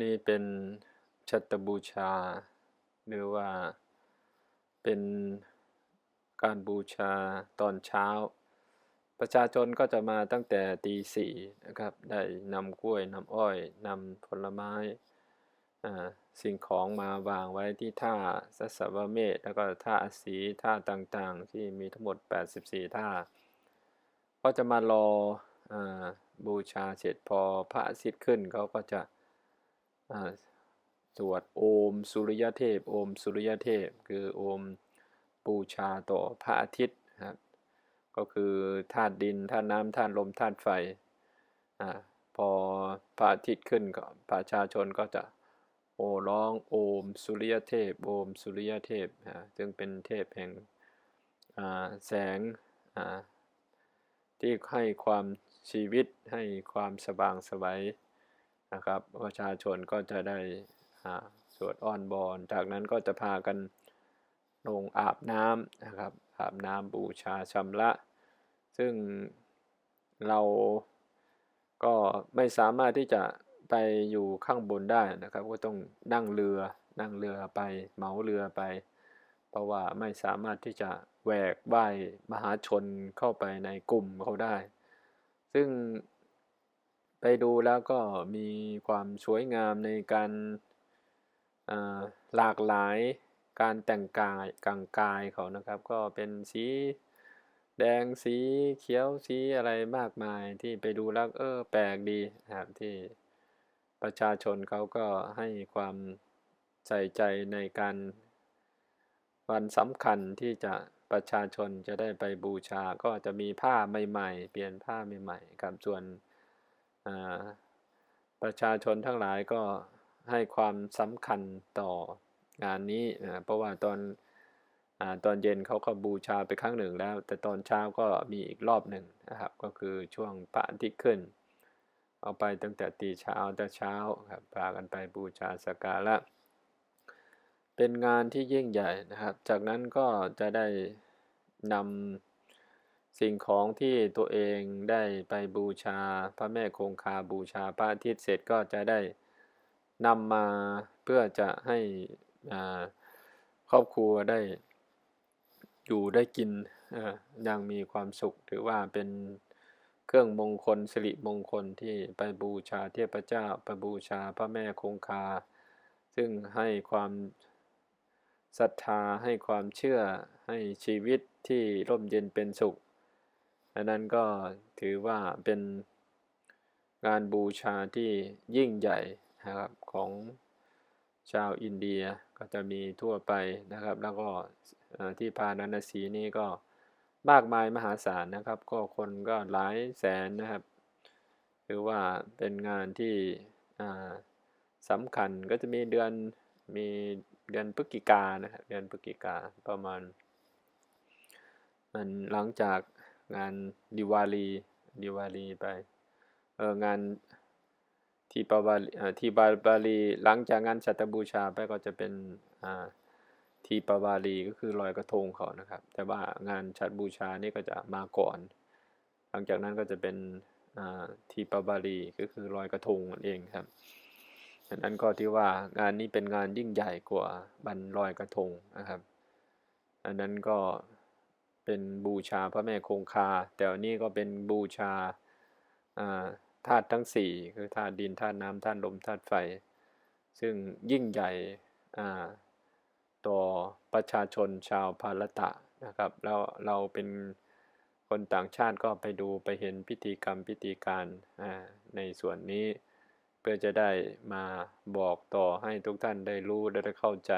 นี่เป็นชัตบูชา หรือว่าเป็นการบูชาตอนเช้า ประชาชนก็จะมาตั้งแต่ตีสี่นะครับ ได้นำกล้วยนำอ้อยนำผลไม้สิ่งของมาวางไว้ที่ท่าสัสวเมธแล้วก็ท่าอาศีท่าต่างๆ ที่มีทั้งหมด 84 ท่า ก็จะมารออบูชาเสร็จพอพระอาทิตย์ขึ้นเขาก็จะ สวดโอมสุริยเทพ โอมสุริยเทพ คือโอมบูชาต่อพระอาทิตย์ครับก็คือธาตุดินธาตุน้ำธาตุลมธาตุไฟอ่าพอพระอาทิตย์ขึ้นก็ประชาชนก็จะโอร้องโอมสุริยเทพ โอมสุริยเทพอ่าซึ่งเป็นเทพแห่งแสงที่ให้ความชีวิตให้ความสว่างสวัย นะครับประชาชนก็จะได้สวดอ้อนบอน จากนั้นก็จะพากันลงอาบน้ำนะครับอาบน้ำบูชาชำระ ซึ่งเราก็ไม่สามารถที่จะไปอยู่ข้างบนได้นะครับ ก็ต้องนั่งเรือนั่งเรือไปเหมาเรือไป เพราะว่าไม่สามารถที่จะแหวกว่ายมหาชนเข้าไปในกลุ่มเขาได้ ซึ่ง ไปดูแล้วก็มีความสวยงามในการหลากหลายการแต่งกายกางกายเขานะครับ ก็เป็นสีแดงสีเขียวสีอะไรมากมายที่ไปดูแล้วเออแปลกดีนะครับที่ประชาชนเขาก็ให้ความใส่ใจในการวันสำคัญที่จะประชาชนจะได้ไปบูชาก็จะมีผ้าใหม่ ๆ เปลี่ยนผ้าใหม่ๆครับส่วน ประชาชนทั้งหลายก็ให้ความสำคัญต่องานนี้เพราะว่าตอนอตอนเย็นเขาก็บูชาไปครั้งหนึ่งแล้ว แต่ตอนเช้าก็มีอีกรอบหนึ่งนะครับ ก็คือช่วงพระอาทิตย์ขึ้น เอาไปตั้งแต่ตีเช้าแต่เช้าครับพากันไปบูชาสักการะเป็นงานที่ยิ่งใหญ่นะครับ จากนั้นก็จะได้นำ สิ่งของที่ตัวเองได้ไปบูชาพระแม่คงคาบูชาพระอาทิตย์เสร็จก็จะได้นำมาเพื่อจะให้ครอบครัวได้อยู่ได้กินอย่างมีความสุข ถือว่าเป็นเครื่องมงคลสิริมงคลที่ไปบูชาเทพเจ้าไปบูชาพระแม่คงคา ซึ่งให้ความศรัทธาให้ความเชื่อให้ชีวิตที่ร่มเย็นเป็นสุข อันนั้นก็ถือว่าเป็นงานบูชาที่ยิ่งใหญ่นะครับของชาวอินเดียก็จะมีทั่วไปนะครับ แล้วก็ที่พานานสีนี่ก็มากมายมหาศาลนะครับ ก็คนก็หลายแสนนะครับถือว่าเป็นงานที่สำคัญก็จะมีเดือนมีเดือนพฤศจิกานะครับเดือนพฤศจิกาประมาณมันหลังจาก งานดิวาลีดิวาลีไปเอองานที่ปาวาลีที่บาบาลีหลังจากงานชัตบูชาไปก็จะเป็นอ่าทีปาวาลีก็คือลอยกระทงเขานะครับ แต่ว่างานชัตบูชานี่ก็จะมาก่อน หลังจากนั้นก็จะเป็นทีปาวาลีก็คือลอยกระทงนั่นเองครับดังนั้นก็ที่ว่างานนี้เป็นงานยิ่งใหญ่กว่าบันลอยกระทงนะครับอันนั้นก็ เป็นบูชาพระแม่คงคา แต่อันนี้ก็เป็นบูชาธาตุทั้งสี่คือธาตุดินธาตุน้ำธาตุลมธาตุไฟ ซึ่งยิ่งใหญ่ต่อประชาชนชาวพารตะนะครับแล้วเราเป็นคนต่างชาติก็ไปดูไปเห็นพิธีกรรมพิธีการในส่วนนี้ เพื่อจะได้มาบอกต่อให้ทุกท่านได้รู้และได้เข้าใจ